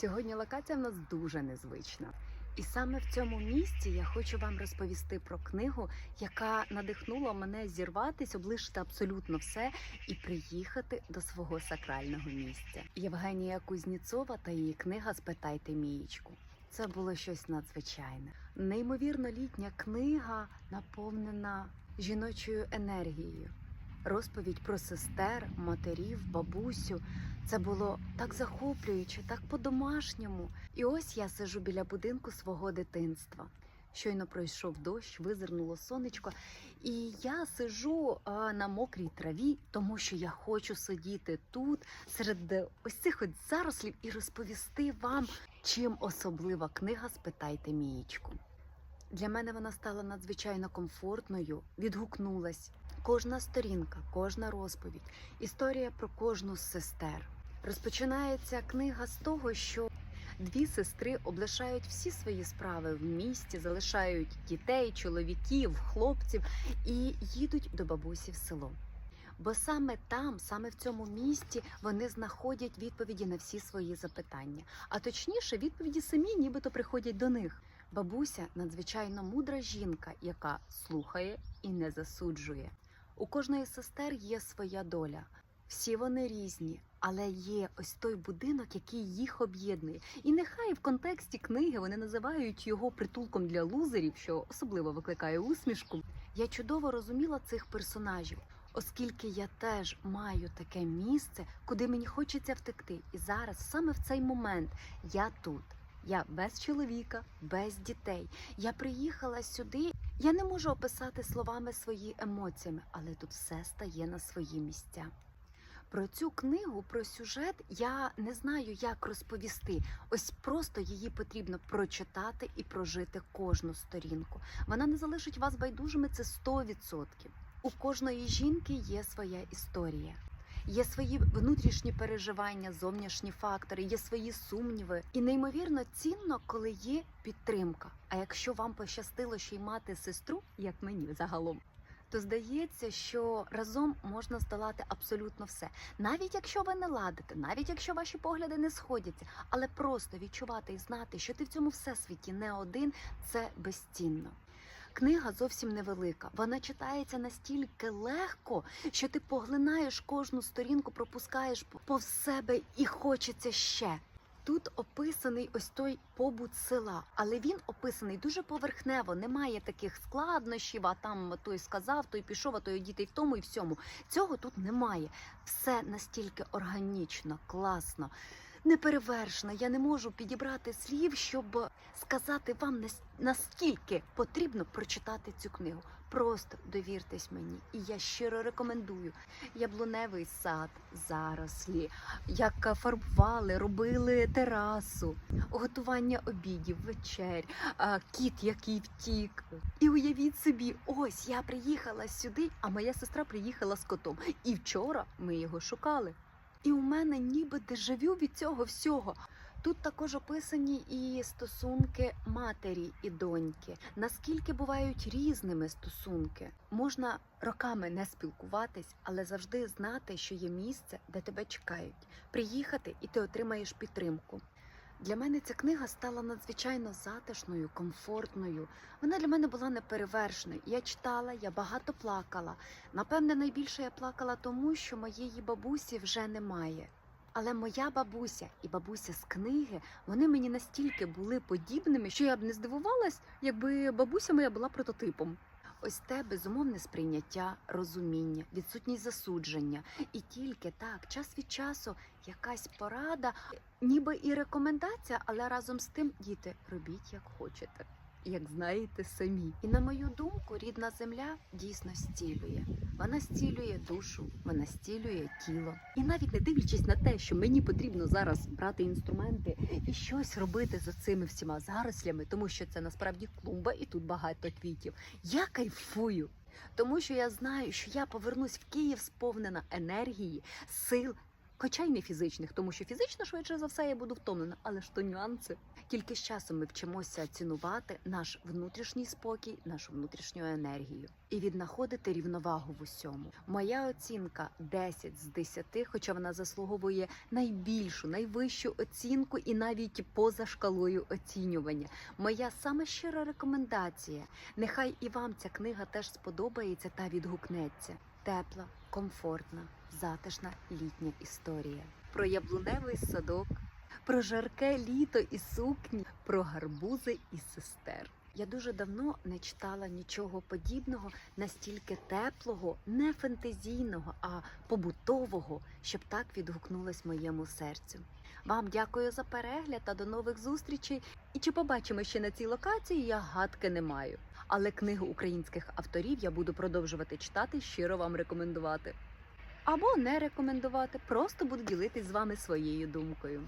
Сьогодні локація в нас дуже незвична. І саме в цьому місці я хочу вам розповісти про книгу, яка надихнула мене зірватись, облишити абсолютно все і приїхати до свого сакрального місця. Євгенія Кузніцова та її книга Спитайте Мієчку. Це було щось надзвичайне. Неймовірно літня книга, наповнена жіночою енергією. Розповідь про сестер, матерів, бабусю. Це було так захоплююче, так по-домашньому. І ось я сижу біля будинку свого дитинства. Щойно пройшов дощ, визирнуло сонечко, і я сижу а, на мокрій траві, тому що я хочу сидіти тут, серед е, ось цих от зарослів, і розповісти вам, чим особлива книга Спитайте Мієчку. Для мене вона стала надзвичайно комфортною, відгукнулась. Кожна сторінка, кожна розповідь, історія про кожну з сестер. Розпочинається книга з того, що дві сестри облишають всі свої справи в місті, залишають дітей, чоловіків, хлопців і їдуть до бабусі в село. Бо саме там, саме в цьому місті, вони знаходять відповіді на всі свої запитання. А точніше, відповіді самі нібито приходять до них. Бабуся надзвичайно мудра жінка, яка слухає і не засуджує. У кожної сестер є своя доля. Всі вони різні, але є ось той будинок, який їх об'єднує. І нехай в контексті книги вони називають його притулком для лузерів, що особливо викликає усмішку. Я чудово розуміла цих персонажів, оскільки я теж маю таке місце, куди мені хочеться втекти. І зараз, саме в цей момент, я тут. Я без чоловіка, без дітей. Я приїхала сюди. Я не можу описати словами свої емоціями, але тут все стає на свої місця. Про цю книгу, про сюжет я не знаю, як розповісти. Ось просто її потрібно прочитати і прожити кожну сторінку. Вона не залишить вас байдужими, це 100%. У кожної жінки є своя історія. Є свої внутрішні переживання, зовнішні фактори, є свої сумніви. І неймовірно цінно, коли є підтримка. А якщо вам пощастило ще й мати сестру, як мені загалом, то здається, що разом можна здолати абсолютно все. Навіть якщо ви не ладите, навіть якщо ваші погляди не сходяться, але просто відчувати і знати, що ти в цьому всесвіті не один, це безцінно. Книга зовсім невелика. Вона читається настільки легко, що ти поглинаєш кожну сторінку, пропускаєш повз себе і хочеться ще. Тут описаний ось той побут села, але він описаний дуже поверхнево. Немає таких складнощів. А там той сказав, той пішов, а той дітей в тому і всьому. Цього тут немає. Все настільки органічно, класно, неперевершено. Я не можу підібрати слів, щоб сказати вам наскільки потрібно прочитати цю книгу. Просто довіртесь мені, і я щиро рекомендую. Яблуневий сад, зарослі, як фарбували, робили терасу, готування обідів, вечер, кіт, який втік. І уявіть собі, ось я приїхала сюди, а моя сестра приїхала з котом. І вчора ми його шукали. І у мене ніби дежавю від цього всього. Тут також описані і стосунки матері і доньки. Наскільки бувають різними стосунки, можна роками не спілкуватись, але завжди знати, що є місце, де тебе чекають, приїхати і ти отримаєш підтримку. Для мене ця книга стала надзвичайно затишною, комфортною. Вона для мене була неперевершеною. Я читала, я багато плакала. Напевне, найбільше я плакала тому, що моєї бабусі вже немає. Але моя бабуся і бабуся з книги вони мені настільки були подібними, що я б не здивувалась, якби бабуся моя була прототипом. Ось те безумовне сприйняття, розуміння, відсутність засудження, і тільки так, час від часу, якась порада, ніби і рекомендація, але разом з тим, діти, робіть як хочете. Як знаєте самі, і на мою думку, рідна земля дійсно зцілює. Вона зцілює душу, вона зцілює тіло. І навіть не дивлячись на те, що мені потрібно зараз брати інструменти і щось робити за цими всіма зарослями, тому що це насправді клумба, і тут багато квітів. Я кайфую, тому що я знаю, що я повернусь в Київ сповнена енергії, сил Хоча й не фізичних, тому що фізично швидше за все я буду втомлена, але ж то нюанси. Тільки з часом ми вчимося цінувати наш внутрішній спокій, нашу внутрішню енергію і віднаходити рівновагу в усьому. Моя оцінка 10 з 10, хоча вона заслуговує найбільшу, найвищу оцінку і навіть поза шкалою оцінювання. Моя саме щира рекомендація. Нехай і вам ця книга теж сподобається та відгукнеться. Тепла, комфортна, затишна літня історія про яблуневий садок, про жарке літо і сукні, про гарбузи і сестер. Я дуже давно не читала нічого подібного, настільки теплого, не фентезійного, а побутового, щоб так відгукнулось моєму серцю. Вам дякую за перегляд та до нових зустрічей. І чи побачимо ще на цій локації, я гадки не маю. Але книгу українських авторів я буду продовжувати читати, щиро вам рекомендувати. Або не рекомендувати, просто буду ділитись з вами своєю думкою.